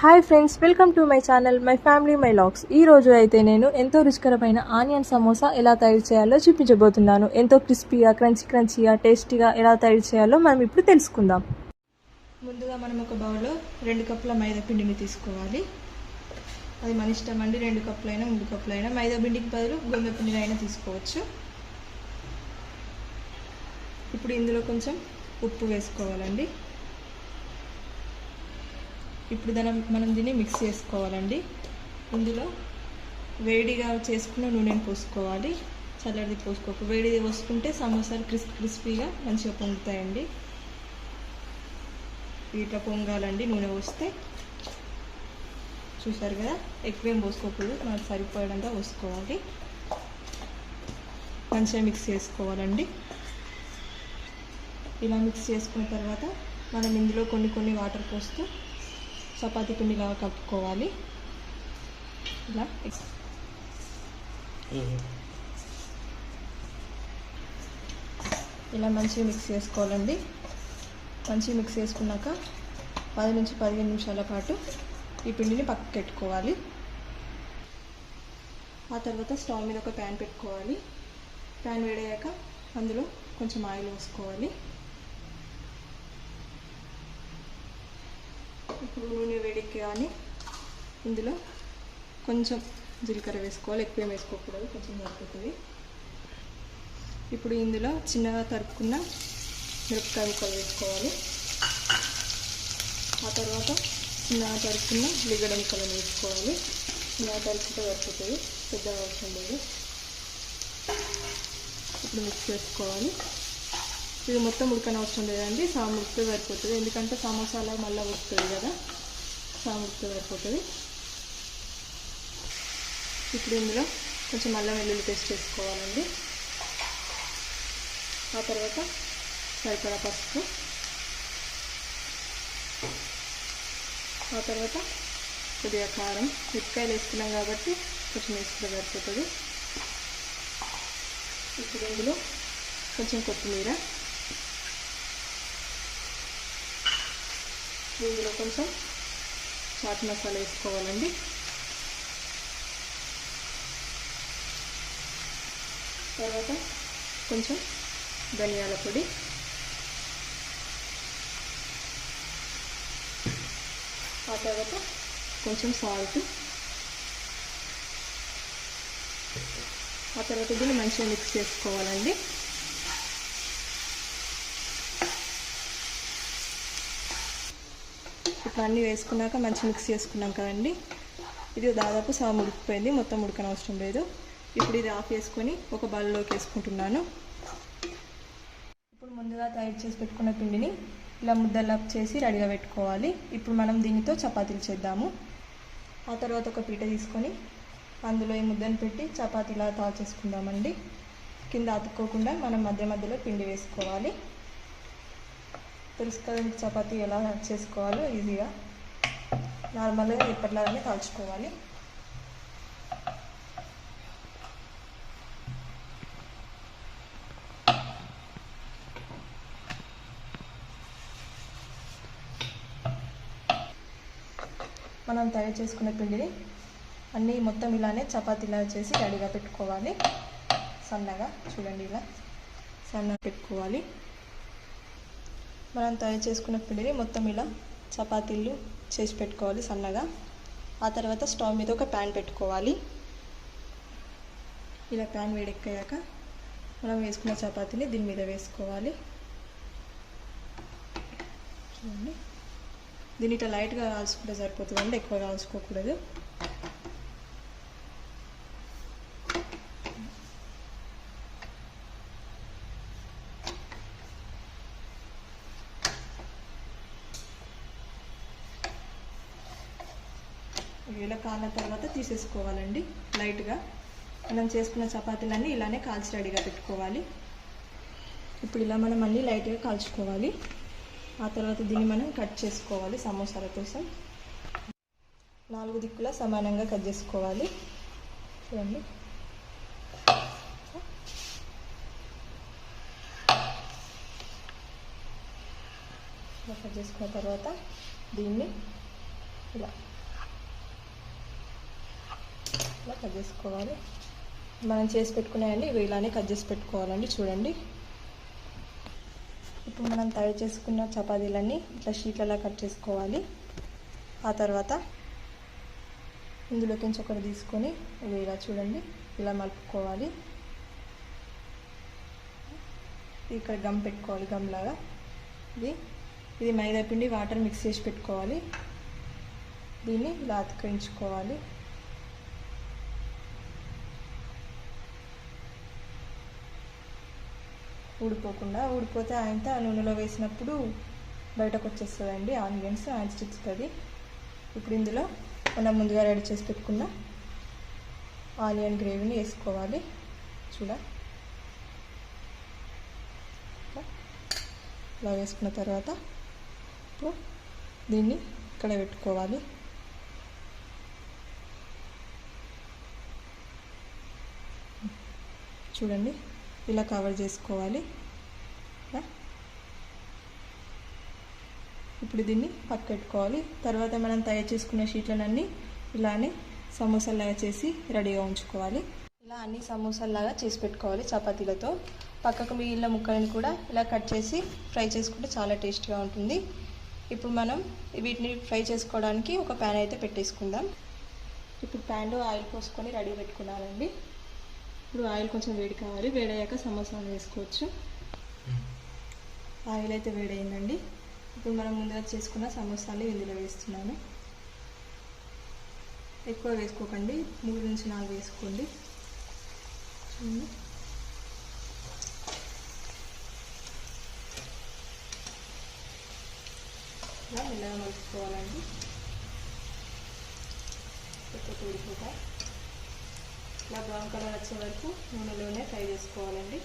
Hi friends welcome to my channel my family my logs ఈ రోజు అయితే నేను ఎంతో రుచికరమైన ఆనియన్ సమోసా ఎలా తయారు చేయాలో చూపించబోతున్నాను. ఎంతో క్రిస్పీగా క్రంచీ క్రంచీగా టేస్టీగా ఎలా తయారు చేయాలో మనం ఇప్పుడు తెలుసుకుందాం. ముందుగా మనం ఒక బౌల్లో రెండు కప్పుల మైదా పిండిని తీసుకోవాలి. అది మన ఇష్టం అండి రెండు కప్పులైనా మూడు కప్పులైనా. మైదా పిండికి బదులు గోధుమ పిండిని అయినా తీసుకోవచ్చు. ఇప్పుడు ఇందులో కొంచెం ఉప్పు వేసుకోవాలండి. ఇప్పుడు దాని మనం దీన్ని మిక్స్ చేసుకోవాలండి. ఇందులో వేడిగా చేసుకున్న నూనెను పోసుకోవాలి. చల్లటిది పోసుకోకు. వేడిది పోసుకుంటే సమోసాలు క్రిస్పీ క్రిస్పీగా మంచిగా పొంగుతాయండి. ఇట్లా పొంగాలండి నూనె పోస్తే. చూసారు కదా? ఎక్కువేం పోసుకోకూడదు. మనకు సరిపోయేంత పోసుకోవాలి. మంచిగా మిక్స్ చేసుకోవాలండి. ఇలా మిక్స్ చేసుకున్న తర్వాత మనం ఇందులో కొన్ని కొన్ని వాటర్ పోస్తూ చపాతీ పిండిలాగా కలుపుకోవాలి. ఇలా. ఇలా మంచిగా మిక్స్ చేసుకోవాలండి. మంచిగా మిక్స్ చేసుకున్నాక పది నుంచి పదిహేను నిమిషాల పాటు ఈ పిండిని పక్కకు పెట్టుకోవాలి ఆ తర్వాత స్టవ్ మీద ఒక ప్యాన్ పెట్టుకోవాలి. ప్యాన్ వేడయ్యాక అందులో కొంచెం ఆయిల్ వేసుకోవాలి ఇప్పుడు నూనె వేడికి కానీ ఇందులో కొంచెం జీలకర్ర వేసుకోవాలి ఎక్కువ ఏం వేసుకోకూడదు కొంచెం సరిపోతుంది ఇప్పుడు ఇందులో చిన్నగా తరుపుకున్న మిరపకాయ ముక్కలు వేసుకోవాలి. ఆ తర్వాత చిన్నగా తరుపుకున్న లిగడ ముక్కలను వేసుకోవాలి. చిన్నగా తరుపుకుంటే సరిపోతుంది పెద్దగా అవసరం లేదు. ఇప్పుడు మిక్స్ చేసుకోవాలి. ఇది మొత్తం ఉడకని అవసరం లేదండి. సాము ఉడికితే సరిపోతుంది. ఎందుకంటే సమోసాలో మళ్ళీ ఉడుకుతుంది కదా. సాము ఉడికితే సరిపోతుంది. ఇప్పుడు ఇందులో కొంచెం అల్లం వెల్లుల్లి పేస్ట్ చేసుకోవాలండి ఆ తర్వాత సరిపడా పసుపు. ఆ తర్వాత కొద్దిగా కారం. మిరపకాయలు వేసుకున్నాం కాబట్టి కొంచెం వేసుకుంటే సరిపోతుంది. ఇప్పుడు ఇందులో కొంచెం కొత్తిమీర. ఇందులో కొంచెం చాట్ మసాలా వేసుకోవాలండి. తర్వాత కొంచెం ధనియాల పొడి. ఆ తర్వాత కొంచెం సాల్ట్ ఆ తర్వాత దీన్ని మంచిగా మిక్స్ చేసుకోవాలండి. ఇప్పుడు అన్నీ వేసుకున్నాక మంచి మిక్స్ చేసుకున్నాం కదండి. ఇది దాదాపు సగం ఉడికిపోయింది మొత్తం ఉడకనవసరం లేదు. ఇప్పుడు ఇది ఆఫ్ చేసుకొని ఒక బౌల్లోకి వేసుకుంటున్నాను. ఇప్పుడు ముందుగా తయారు చేసి పెట్టుకున్న పిండిని ఇలా ముద్దలా చేసి రెడీగా పెట్టుకోవాలి. ఇప్పుడు మనం దీనితో చపాతీలు చేద్దాము. ఆ తర్వాత ఒక పీట తీసుకొని అందులో ఈ ముద్దను పెట్టి చపాతీలా తా చేసుకుందామండి. కింద అతుక్కోకుండా మనం మధ్య మధ్యలో పిండి వేసుకోవాలి. తెలుసు కదండి చపాతి ఎలా చేసుకోవాలో ఈజీగా. నార్మల్గా ఎప్పటిలాగానే కాల్చుకోవాలి. మనం తయారు చేసుకున్న పిండిని అన్నీ మొత్తం ఇలానే చపాతీలా చేసి రెడీగా పెట్టుకోవాలి. సన్నగా చూడండి ఇలా. సన్నగా పెట్టుకోవాలి. మనం తయారు చేసుకున్న పిండిని మొత్తం ఇలా చపాతీలు చేసి పెట్టుకోవాలి సన్నగా. ఆ తర్వాత స్టవ్ మీద ఒక ప్యాన్ పెట్టుకోవాలి. ఇలా ప్యాన్ వేడెక్కాక మనం వేసుకున్న చపాతీని దీని మీద వేసుకోవాలి. చూడండి. దీన్ని ఇట్లా లైట్గా కాల్చుకుంటే సరిపోతుంది అండి ఎక్కువ కాల్చుకోకూడదు. ఇలా కాలిన తర్వాత తీసేసుకోవాలండి లైట్గా. మనం చేసుకున్న చపాతీలన్నీ ఇలానే కాల్చి రెడీగా పెట్టుకోవాలి. ఇప్పుడు ఇలా మనం అన్నీ లైట్గా కాల్చుకోవాలి. ఆ తర్వాత దీన్ని మనం కట్ చేసుకోవాలి సమోసాల కోసం. నాలుగు దిక్కులా సమానంగా కట్ చేసుకోవాలి. చూడండి. కట్ చేసుకున్న తర్వాత దీన్ని ఇలా ఇలా కట్ చేసుకోవాలి. మనం చేసి పెట్టుకున్నాయండి ఇవి ఇలానే కట్ చేసి పెట్టుకోవాలండి చూడండి. ఇప్పుడు మనం తయారు చేసుకున్న చపాతీలన్నీ ఇట్లా షీట్లలా కట్ చేసుకోవాలి. ఆ తర్వాత ఇందులోకి నుంచి ఒకటి తీసుకొని ఇవి ఇలా చూడండి ఇలా మలుపుకోవాలి. ఇక్కడ గమ్ పెట్టుకోవాలి గమ్ లాగా ఇది ఇది మైదా పిండి వాటర్ మిక్స్ చేసి పెట్టుకోవాలి. దీన్ని ఇలా అతికించుకోవాలి. ఊడిపోకుండా ఊడిపోతే ఆయనతో నూనెలో వేసినప్పుడు బయటకు వచ్చేస్తుందండి ఆనియన్స్ ఆయిల్ స్టిక్స్ ఇప్పుడు ఇందులో మనం ముందుగా రెడీ చేసి పెట్టుకున్న ఆనియన్ గ్రేవీని వేసుకోవాలి. చూడ. ఇలా వేసుకున్న తర్వాత ఇప్పుడు దీన్ని ఇక్కడ పెట్టుకోవాలి. చూడండి. ఇలా కవర్ చేసుకోవాలి. ఇప్పుడు దీన్ని పక్కపెట్టుకోవాలి. తర్వాత మనం తయారు చేసుకున్న షీట్లనన్నీ ఇలానే సమోసాలాగా చేసి రెడీగా ఉంచుకోవాలి. ఇలా అన్ని సమోసాలాగా చేసి పెట్టుకోవాలి చపాతీలతో. పక్కకు మిగిలిన ముక్కలను కూడా ఇలా కట్ చేసి ఫ్రై చేసుకుంటే చాలా టేస్ట్గా ఉంటుంది. ఇప్పుడు మనం వీటిని ఫ్రై చేసుకోవడానికి ఒక ప్యాన్ అయితే పెట్టేసుకుందాం. ఇప్పుడు ప్యాన్లో ఆయిల్ పోసుకొని రెడీ పెట్టుకున్నానండి. ఇప్పుడు ఆయిల్ కొంచెం వేడి కావాలి. వేడయ్యాక సమోసాలు వేసుకోవచ్చు. ఆయిల్ అయితే వేడైందండి ఇప్పుడు మనం ముందుగా చేసుకున్న సమోసాలు ఇందులో వేస్తున్నాను. ఎక్కువ వేసుకోకండి. మూడు నుంచి నాలుగు వేసుకోండి. చూడండి. ఇలా మెల్లగా మలుచుకోవాలండి ఎక్కువ తోడిపోతా ఇలా బ్రౌన్ కలర్ వచ్చే వరకు నూనెలోనే ఫ్రై చేసుకోవాలండి.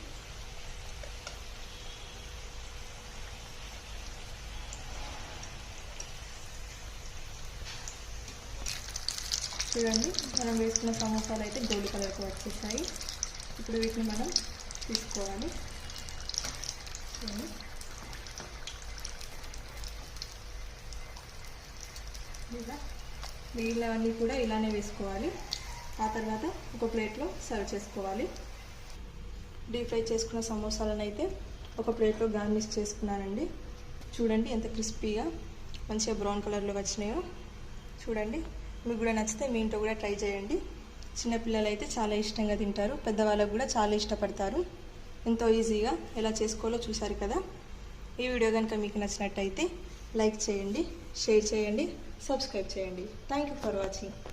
చూడండి మనం వేసుకున్న సమోసాలు అయితే గోల్డ్ కలర్కి వచ్చేసాయి. ఇప్పుడు వీటిని మనం తీసుకోవాలి. చూడండి. ఇలా మిగిలినవన్నీ కూడా ఇలానే వేసుకోవాలి. ఆ తర్వాత ఒక ప్లేట్లో సర్వ్ చేసుకోవాలి. డీప్ ఫ్రై చేసుకున్న సమోసాలను అయితే ఒక ప్లేట్లో గార్నిష్ చేసుకున్నానండి. చూడండి ఎంత క్రిస్పీగా మంచిగా బ్రౌన్ కలర్లో వచ్చినాయో. చూడండి మీకు కూడా నచ్చితే మీ ఇంట్లో కూడా ట్రై చేయండి. చిన్నపిల్లలు అయితే చాలా ఇష్టంగా తింటారు పెద్దవాళ్ళకు కూడా చాలా ఇష్టపడతారు. ఎంతో ఈజీగా ఎలా చేసుకోవాలో చూసారు కదా. ఈ వీడియో కనుక మీకు నచ్చినట్టయితే లైక్ చేయండి షేర్ చేయండి సబ్స్క్రైబ్ చేయండి. Thank you for watching